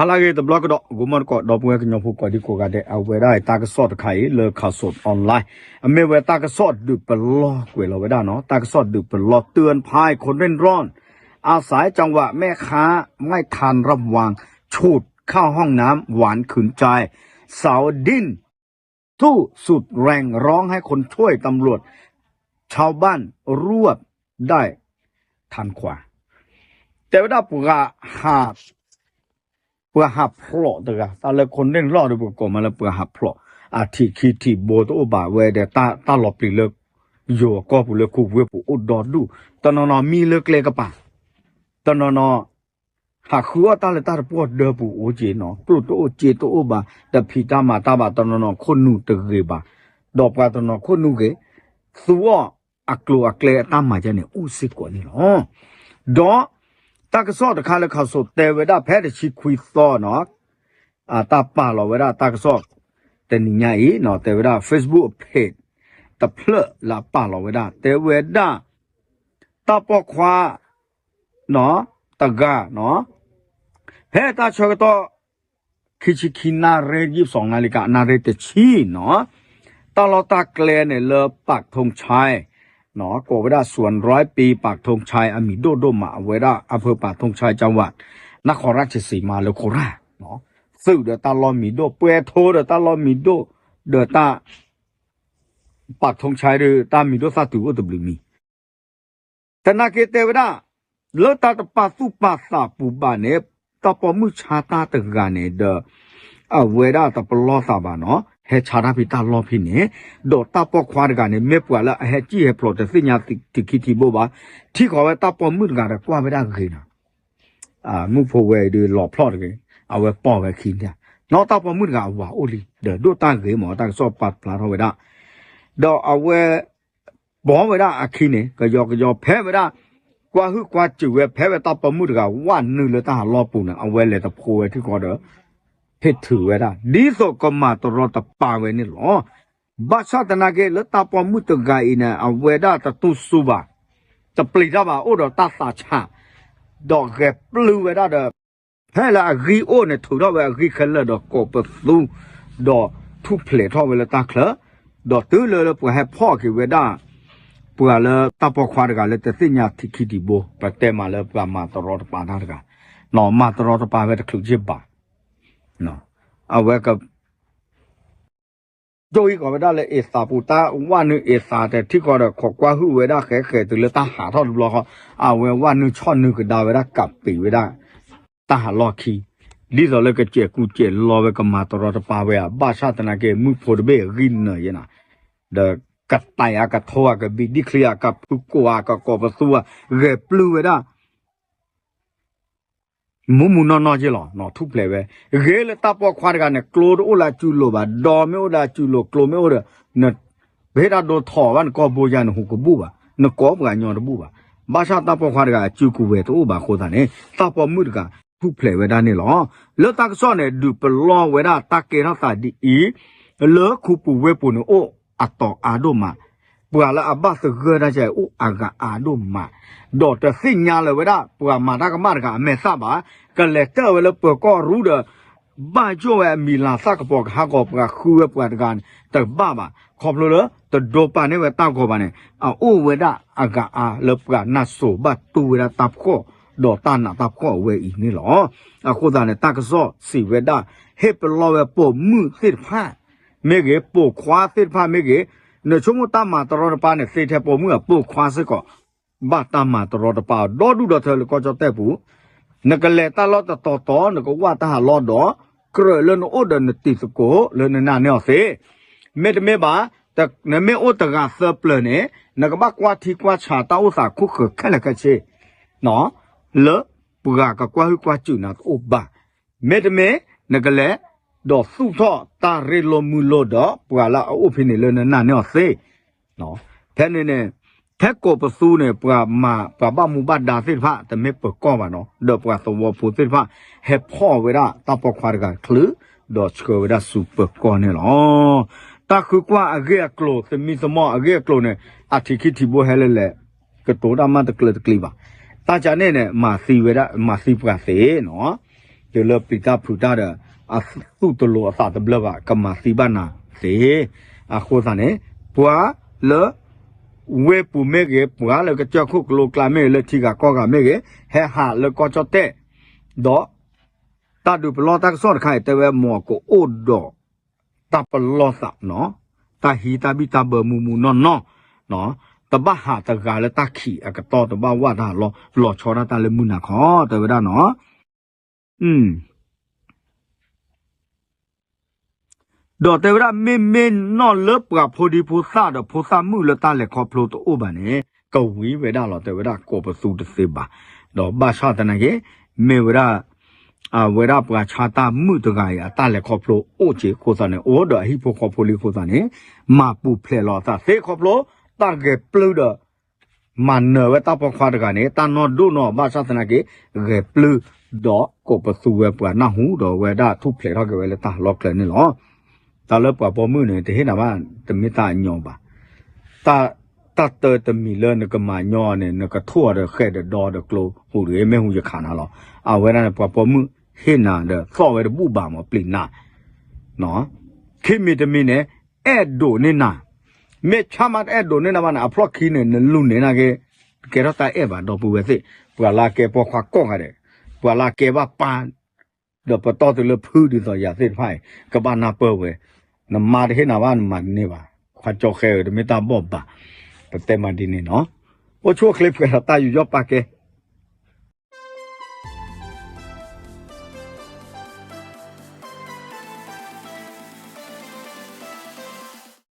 ฮั అలాగే ఇది బ్లాక్ డాక్ గుమ్మర్ కో డాప్ గే కింగ్ ఫు కొడి కో గడే ఆ వేడా తా క సోట్ ఖై లే ఖా సోట్ ఆన్లైన్ ఆ మే వే తా క సోట్ డు బ్లాక్ वे เป็นล็อกกูเราไว้ได้เนาะตา क सोट ดึกเป็นล็อกเตือนภัยคนเร่นร้อน อาศัยจังหวะแม่ค้าไม่ทันระวังฉุดเข้าห้องน้ำหวานขืนใจ สาวดิ้นทู่สุดแรงร้องให้คนช่วยตำรวจ ชาวบ้านรวบได้ทันขวาแต่ว่าปุกาหา ปกาหาพลอตกะตาเลยคนเล่นรอดปกมาแล้วปกาหาพลออาทิคีทีโบโตบาเวเดตาตาหลบปลีเลิกโยก็ปุเลคูเวปุอุดดอดูตอนนอมีเลิกเลกปะตอนนอหากคือว่าตาเลยตาปวดเดปูโอเจเนาะปลุดโอเจโตอบาแต่พีตามาตาบาตอนนอคนนูตะเกบาดอกกาตอนนอคนนูเกสัวอักลัวอักเลตามมาจะเนี่ยอุสิกว่านี่เนาะดอ ตากสอตะคาเลเขาสดแต่เวลาแพ้ตะชิคุยซ้อเนาะอ่าตาป่าเราเวลาตากสอแต่นี่ไงเนาะแต่เวลา Facebook เพจตะเพลละป่าเราเวลาแต่เวลาตาปอควาเนาะตะกาเนาะแพ้ตาชอกตอคิชิคินาเรยี่สองนาฬิกานาเรตะชีเนาะตาเราตาเกลเนี่ยเลอปักธงชัย หนอโกเวดาส่วนร้อยปีปากธงชัยอมิโดโดมาเวดาอำเภอปากธงชัยจังหวัด นครราชสีมาเละโคราชเนาะซึ่งเดตาลอมิโดเปโทเดตาลอมิโดเดตาปากธงชัยเดือตามิโดซาตุวัตบลิมีแต่นาเกเตเวดาเลตาตปาสุปาสาปูบาเนตปอมุชาตาตะกาเนเดอเวดาตปลอสาบานเนาะ ဟဲချာရပိတာလောဖိနေဒေါ်တပခွာရကနေမေပွာလာအဟဲကြည့်ဟဲပလောတစညာတိခိတိဘောပါထိခေါ်ပဲတပမှုကရကွာဝေဒခေနာအာမှုဖို့ဝဲဒီလောပလော့ကေအဝဲပေါ်ပဲခိနေနော်တပမှုကဝါအိုလီဒေဒိုတာကေမောတာဆော့ပတ်ပလာတော့ဝေဒဒေါ်အဝဲဘောဝေဒအခီနေကြောကြောဖဲဝေဒကွာဟုကွာကျူဝဲဖဲဝဲတပမှုကဝါနုလတာလောပူနအဝဲလေတဖိုးဝဲထိခေါ်တော့ ဖြစ်သူဝဲတာဒီဆိုကမတော်တော်တပါဝဲနေလောဘာသာတနာကေလတာပမှုတဂိုင်နာအဝဲတာတတုစုပါတပလီတာပါအိုတော့တသချတော့ကပလူဝဲတာတော့ဟဲလာဂီအိုနဲ့ထူတော့ဝဲဂီခလတော့ကောပသူတော့ထုပလေတော့ဝဲလတာခလတော့တူလလပဟဖော့ကေဝဲတာပူလာတပခွာတကလည်းတသိညာတိခိတီဘောပတဲမှာလည်းပမာတော်တော်ပါတာတကနော်မတော်တော်ပါဝဲတခုချစ်ပါ เนาะเอาไว้กับโจยก่อนไปได้เลยเอสาปูตาว่านึงเอสาแต่ที่ก่อนขอกว่าหืไว้ได้แข่แข่ถึงเลยตาหาทอดรอเขาเอาไว้ว่านึงช่อนนึงก็ได้ไว้ได้กับปีไว้ได้ตาหาลอคีลิซอเลยก็เจียกูเจียรอไว้กับมาตลอดปาไว้อะบ้าชาตินาเกมุพอดเบรินเนยนะเดกัดไตอากัดทวกับบิดิเคลียกับปุกัวกับกอบสัวเรปลูไว้ได้ မုံမနော်နော်ကြလောနော်ထုပလေပဲရေလေတပ်ပေါ်ခွားကနဲ့ကလိုဒိုလာကျူလိုပါဒေါ်မျိုးလာကျူလိုကလိုမျိုးရနဘေဒါဒိုထော်ဝန်ကောဘူဂျန်ဟုကဘူပါနကောဘကညောတဘူပါဘာသာတပ်ပေါ်ခွားကကျူကူပဲတို့ပါခိုးတာနဲ့တပ်ပေါ်မှုကထုပလေဝဒါနေလောလောတက်ဆော့နဲ့ဒူပလောဝဒါတကေရတာဒီအီလောခုပူဝဲပုန်အိုအတော်အာဒိုမာ ပူလာအဘတ်ဂရကြဲအိုအာဂအာဒိုမာဒေါ်တစညာလေဝဒါပူမာတာကမာကအမေဆပါကလေတဲ့ဝဲလပကောရူဒဘာကျော်ဝဲမီလာစကပေါ်ဟာကောပကခူဝဲပွားတကန်တဘာဘာခေါပလိုလတဒိုပါနေဝဲတောက်ကောပါနေအိုဝဲဒါအဂအာလပကနတ်ဆိုဘတ်တူဝဲတပ်ကောဒေါ်တာနာတပ်ကောဝဲဤနေလောအခုဒါနဲ့တကစောစီဝဲဒါဟေပလောဝဲပိုမှုစစ်ဖာမေကေပိုခွာစစ်ဖာမေကေ နေချုံတမတရတပါနဲ့စေထပုံမှုကပို့ခွာစကောဘာတမတရတပါဒေါ်ဒူဒတယ်ကောကြတဲ့ဘူးနကလေတလောတတော်တော်နကဝတာလောတော်ကရလန်အိုဒန်တိစကိုလနနာနေစေမေတမေပါတနမေအိုတကဆပ်လနေနကဘကွာတီကွာချာတောစာခုခခလကချေနော်လပူကကွာကွာကျူနာအိုဘာမေတမေနကလေ တော့စုသောတာရေလိုမူလို့တော့ပွာလာအုပ်ဖိနေလနနာနော်စေနော်ဖဲနေနေထက်ကိုပစုနေပွာမာပပမူဘဒါစိဖာတမေပကောပါနော်တော့ပွာသဝဖူစိဖာဟေဖောဝေရာတပခွာကခလုဒေါ်စကိုဝေရာစုပကောနေလောတခုကွာအဂေကလိုသမီသမအဂေကလိုနေအတိခိတိဘဟဲလေလေကတောဒမတကလတကလီပါတာချာနေနေမာစီဝေရာမာစီပွာစေနော်ဒီလပိကဖူတာတဲ့ าสิพะแต่ไม่เปิดก้อวะเนาะเดอปราสวฟูสิพะเฮพ่อเวลาตาปควาดกันคลือดอชเกเวลาซูเปอร์ก้อนเนี่ยเนาะตาคือกว่าอเกะกโลสมีสมออเกะกโลเนี่ยอธิคิทิโบเฮเลเลกะโตดามันตะกลตะกลีบาตาจาเนี่ยเนี่ยมาซีเวลามาซีปราเสเนาะ de le pita puta de a su to lo a sa de bla ba ka ma si ba na se a kho sa ne pwa le ဝေပူမေကေပွာလကချခုကလိုကလာမေလတိကကောကမေကေဟဲဟာလကောချတဲ့ဒေါ်တဒုပလောတက်ဆော့ခိုင်တဲဝဲမောကိုအိုဒေါ်တပလောသနော်တဟီတဘီတဘမူမူနော်နော်နော်တဘဟာတကလည်းတခိအကတော့တဘဝဒါလောလောချောရတလည်းမူနာခောတဲဝဒနော်อืม ဒေါ် တေဝရမင်းမင်းနော်လပကဖိုဒီဖိုစာဒဖိုစာမှုလတလက်ခေါပလိုတိုဘာနေကဝီဝေဒါလောတေဝရကိုပစုတစေပါဒေါ်ဘာရှာတနကေမေဝရအဝရပကချာတာမှုတကရတလက်ခေါပလိုအိုချေခိုစနေအိုဒဟီဖိုခေါဖိုလီခိုစနေမပူဖလေလောတာစေခေါပလိုတာဂေပလူဒမန်နဝတာပခွာတကနေတန်နော်ဒုနော်ဘာသာတနာကေဂေပလူဒေါ်ကိုပစုဝဲပွားနာဟုဒေါ်ဝဲဒါထုဖလေတော့ကေဝဲလတာလောကလေနေ လော ta le pa po mu ne te he na ba te mi ta nyo ba ta ta te te mi le ne ka ma nyo ne ne ka tho de khe de do de klo hu re me hu ye kha na lo a we na ne pa po mu he na de so we de bu ba mo pli na no khi mi de mi ne e do ne na me chama e do ne na ba na a plot khi ne ne lu ne na ke ke ro ta e ba do pu we se pu la ke po kha ko ga de pu la ke ba pa တော့ပတော်တယ်လဖူးဒီတော့ရသိဖိုင်ကဘာနာပွဲဝဲ နမတဲ့ဟနာဘာနမနေပါခွာကြောခဲရမေတာဘော့ပါပတဲမဒီနေနော်ဟိုချိုခလစ်ကတာယူရပါကဲ